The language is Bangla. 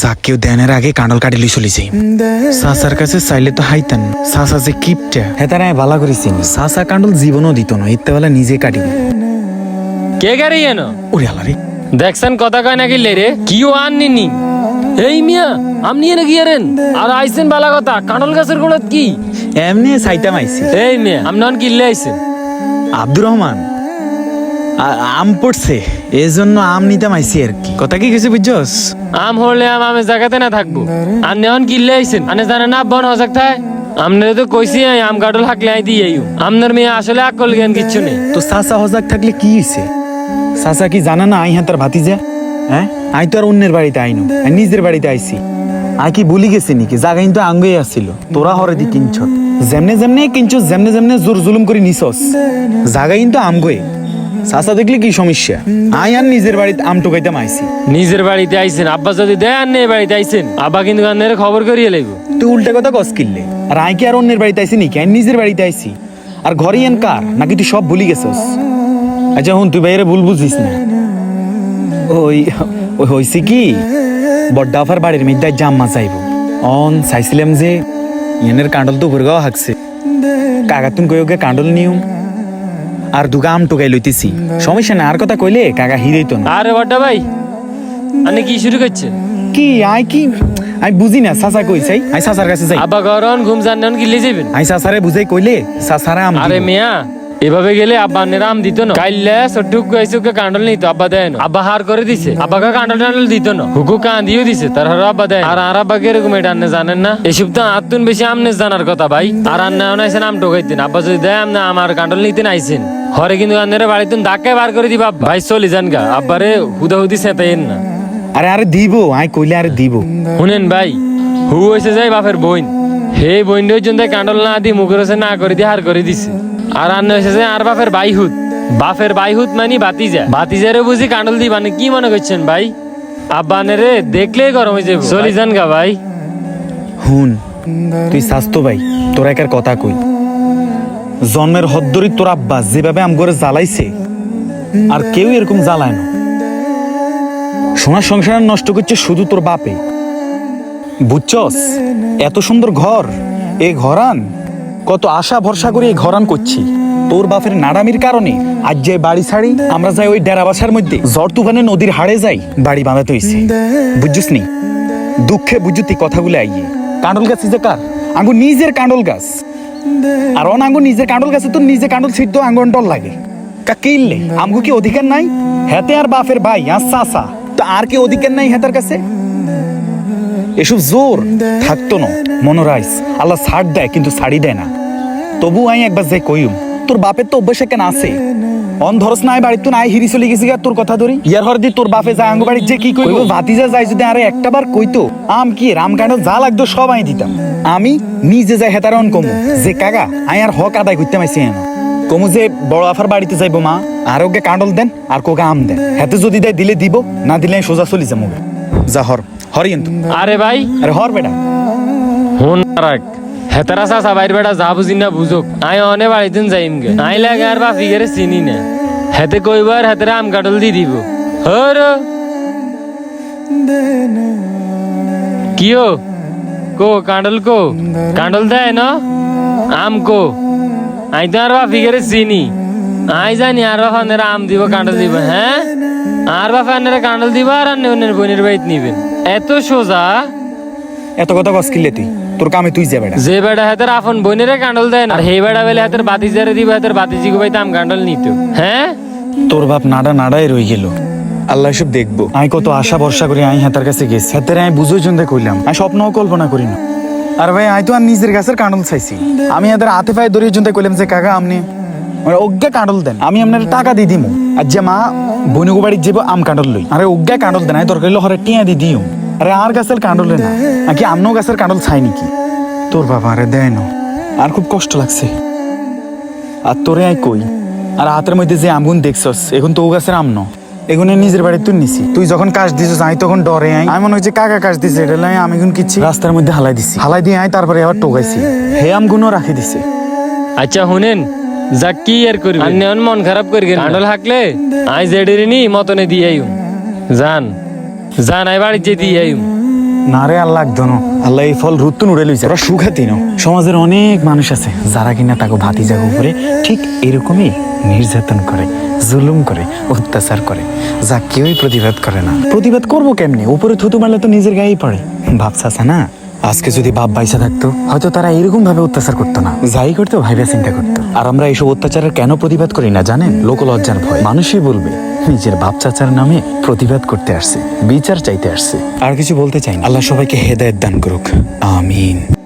যাক কেউ দেনের আগে কাঁডল কাটিলি চলিছে। সাসার কাছে চাইলে তো হাইতেন। সাসা যে কিপটা হেতারা ভালা করেছি। সাসা কাঁডল জীবনও দিত না ইত্যা বেলা নিজে কাটিব। কে গাড়ি এনো? ওরে আলারে দেখছেন কথা কয় নাকি রে কিও আননি নি এই মিয়া আপনি এনে কি এরেন? আর আইছেন বালা কথা কাঁঠাল গাছের গোড়াত কি? এমনি সাইতাম আইছি। এই মিয়া আপনি অন কিনলে আইছেন। আব্দুর রহমান আম পড়ছে এই জন্য আম নিতাম আইছি আর কি। কথা কি কিছু বুঝছস? আম হলে আম আমি জায়গাতে না থাকব। আর নেওয়ান কিনলে আইছেন। আনে জানে না বন হজাক থায় আপনারা তো কইছি আম কাটল হাকলে আই দিয়ে আইও। আপনার মেয়ে আসলে আকল জ্ঞান কিচ্ছু নেই। তো সাসা হজাক থাকলে কি হইছে? সাসা কি জানা না আই হ্যাঁ তার ভাতিজা? হ্যাঁ? আই তো আর অন্যের বাড়িতে আইনো আমি নিজের বাড়িতে আইছি। আই কি ভুলি গেছি নাকি? জাগা কিন্তু আঙ্গই আসছিল তোরা হরে দি কিনছ যেমনে যেমনে কিনছ যেমনে যেমনে জোর জুলুম করে নিছস। জাগা কিন্তু আমগই সাসা দেখলি কি সমস্যা? আই আর নিজের বাড়িতে আম টোকাইতাম আইছি। নিজের বাড়িতে আইছেন আব্বা যদি দেয় আর নেই বাড়িতে আইছেন আব্বা কিন্তু আপনার খবর করিয়ে লাগবো তুই উল্টা কথা কস কিনলে আর আই কি আর অন্যের বাড়িতে আইছি নাকি? আমি নিজের বাড়িতে আইছি। আর ঘরে এন কার? নাকি তুই সব ভুলি গেছস? আচ্ছা হুন তুই বাইরে ভুল বুঝিস না। ওই ওই হইছে কি? বড্ডাফার বাড়ির মধ্যে জাম্মা চাইব। অন চাইছিলাম যে ইয়ানের কাণ্ডল তো উপরে গাওয়া হাকছে কাকাতুন কই ওকে কাণ্ডল নিয়ম? আর দু গাম টুকাই লইতেছি। সমস্যা না আর কথা কইলে কাকা হিরেই তো না। আরে বড়টা ভাই আপনি কি শুরু করছে কি আই কি আমি বুঝি না সাসা কই চাই? আই সাসার কাছে যাই। আবা গরন ঘুম জানেন কি যাবেন আই সাসারে বুঝাই কইলে সাসারে আম আরে। মিয়া এভাবে গেলে আব্বা আন্নের আম দিত না। কাইলে সটুক কইছে কান্ডল নিত আব্বা দেয় না। আব্বা হার করে দিছে। আব্বাকে কান্ডল টান্ডল দিত না। হুকু কান দিও দিছে তার হর আব্বা দেয় আর আর আব্বা কীরকম এটা আন্নে জানেন না? এসব তো আত্মন বেশি আমনে জানার কথা ভাই। আর আন্নে আনাইছেন আম টোকাইতেন আব্বা যদি দেয় আমনে আমার কান্ডল নিতে আইছেন হরে কিন্তু আন্নের বাড়িতে ধাক্কে বার করে দিবা ভাই চলি যান গা। আব্বারে হুদা হুদি সেতাইন না। আরে আরে দিব আই কইলে আরে দিব। শুনেন ভাই হু হয়েছে যাই বাপের বইন হে বইন জন্য কান্ডল না দি, মুখের না করে দিয়ে হার করে দিছে। আর আন্ন যে আর বাপের বাইহুত। বাপের বাইহুত মানি বাতিজা বাতিজারে বুঝি কান্ডল দি মানে কি মনে করছেন ভাই? আব্বানে রে, দেখলেই গরম হয়ে যাবে চলি যান গা ভাই। হুন, তুই স্বাস্থ্য ভাই, তোরা একার কথা কই। জন্মের হদ্দরি তোর আব্বা যেভাবে আম করে জ্বালাইছে, আর কেউ এরকম জ্বালায় না। সোনার সংসার নষ্ট করছে শুধু তোর বাপে। বুঝছস? এত সুন্দর ঘর। এ ঘরান, কত আশা ভরসা করে এই ঘরান করছি। তোর বাপের নাড়ামির কারণে আজ যে বাড়ি ছাড়ি, আমরা যাই ওই ডেরা বাসার মধ্যে। ঝড় তুফানে নদীর হাড়ে যাই, বাড়ি বাঁধাতে হইছে। বুঝছিস নি দুঃখে বুঝুতি কথাগুলো আইয়ে। কাঁডল গাছ যে কার? আঙ্গু নিজের কাঁডল গাছ। আর অন আঙ্গু নিজের কাঁডল গাছে তো নিজে কাঁডল ছিট আঙ্গন ডল লাগে। কা কিনলে আমগু কি অধিকার নাই? হেতে আর বাপের ভাই আর চাচা তো আর কি অধিকার নাই হেতার কাছে? এসব জোর থাকতো না মনোরাইস আল্লাহ ছাড় দেয় কিন্তু ছাড়ি দেয় না। তবু আই একবার যাই কইম তোর বাপের তো অভ্যাস কেন আছে। অন ধরস নাই বাড়ি তো নাই হিরি চলে গেছি তোর কথা ধরি। ইয়ার হর দি তোর বাপে যায় আঙ্গ বাড়ি যে কি কইব? ভাতিজা যাই যদি আরে একটা বার কইতো আম কি রাম কাণ্ড যা লাগতো সব আই দিতাম। আমি নিজে যাই হেতার অন কমু। যে কাকা আই আর হক আদায় করতে মাইছি না। কমু যে বড় আফার বাড়িতে যাইবো মা আর ওকে কাণ্ডল দেন আর কোকে আম দেন। হেতে যদি দেয় দিলে দিব না দিলে আমি সোজা চলি যাব যা হর। হর কিন্তু আরে ভাই। আরে হর বেটা। হুন রাখ হেতারা চাচা বাইর বেটা যা বুঝি না বুঝুক। আই অনে যাইম গে আই লাগে আর বাপি গেরে চিনি না। হেতে কইবার হেতারা আম কাটল দি দিব। হর। কিও কো কাঁডল কো? কাঁডল দেয় না? আম কো? আই তো আর বাপি গেরে চিনি। আই জানি আর বাপা আম দিব কাঁডল দিব হ্যাঁ? আর বাপা আনেরা কাঁডল দিব আর অন্যের বোনের বাড়িতে নিবেন। এত সোজা? এত কথা কস কিনলে তুই? তোর কামে তুই যা বেড়া। যে বেড়া হাতের আপন বোনেরে কান্ডল দেয় না আর হে বেড়া বেলে হাতের বাতিজারে দিব হাতের বাতিজি গুবাই দাম কান্ডল নিত। হ্যাঁ? তোর বাপ নাড়া নাড়াই রই গেল। আল্লাহ সব দেখব। আমি কত আশা ভরসা করি আমি হাতার কাছে গেছি। হাতের আমি বুঝোই জন্য কইলাম আমি স্বপ্নও কল্পনা করি না। আর ভাই আমি তো আর নিজের গাছের কাঁডল চাইছি। আমি হাতের হাতে পায়ে দড়িয়ে জন্য কইলাম যে কাকা আপনি অজ্ঞা কাঁডল দেন। আমি আপনার টাকা দিয়ে দিমু। আর যে মা বনুগো বাড়ির যাব আম কাঁডল লই, আরে অজ্ঞা কাঁডল দেন দরকার হলে হরে টিয়া দি দিও। আরে আর গাছের কাঁডলে না নাকি আমনো গাছের কাঁডল চাই নাকি? তোর বাবা আরে দেয় না। আর খুব কষ্ট লাগছে। আর তোরে আই কই, আর হাতের মধ্যে যে আমগুন দেখছস, এখন তো ও গাছের আম ন। এগুলো নিজের বাড়ি তুই নিছি। তুই যখন কাজ দিছিস, আমি তখন ডরে আই। আমি মনে হচ্ছে কাকা কাজ দিছে, এটা লাই আমি এখন কিচ্ছি রাস্তার মধ্যে হালাই দিছি। হালাই দিয়ে আই, তারপরে আবার টোকাইছি। হে আমগুনও রাখি দিছে। আচ্ছা শুনেন যাক কি আর করবি? আর নেন মন খারাপ করি কান্ডল হাকলে আই জেডির নি মতনে দিয়ে আইম। জান জান আই বাড়ি যে দিয়ে আইম। না রে আল্লাহ একদম আল্লাহ এই ফল রুত্তুন উড়ে লইছে। ওরা সুখাতি ন। সমাজের অনেক মানুষ আছে যারা কিনা তাকে ভাতি জাগো উপরে ঠিক এরকমই নির্যাতন করে জুলুম করে অত্যাচার করে। যা কেউই প্রতিবাদ করে না। প্রতিবাদ করব কেমনি? উপরে থুতু মারলে তো নিজের গায়েই পড়ে। ভাবছাছে না? আজকে যদি বাপ বাইসা থাকতো, হয়তো তারা এরকম ভাবে অত্যাচার করতো না। যাই করতো ভাইবা চিন্তা করতো। আর আমরা এইসব অত্যাচারের কেন প্রতিবাদ করি না, জানেন? লোকলজ্জার ভয়। মানুষই বলবে, নিজের বাপ চাচার নামে প্রতিবাদ করতে আসছে, বিচার চাইতে আসছে। আর কিছু বলতে চাই আল্লাহ সবাইকে হেদায়ত দান করুক। আমিন।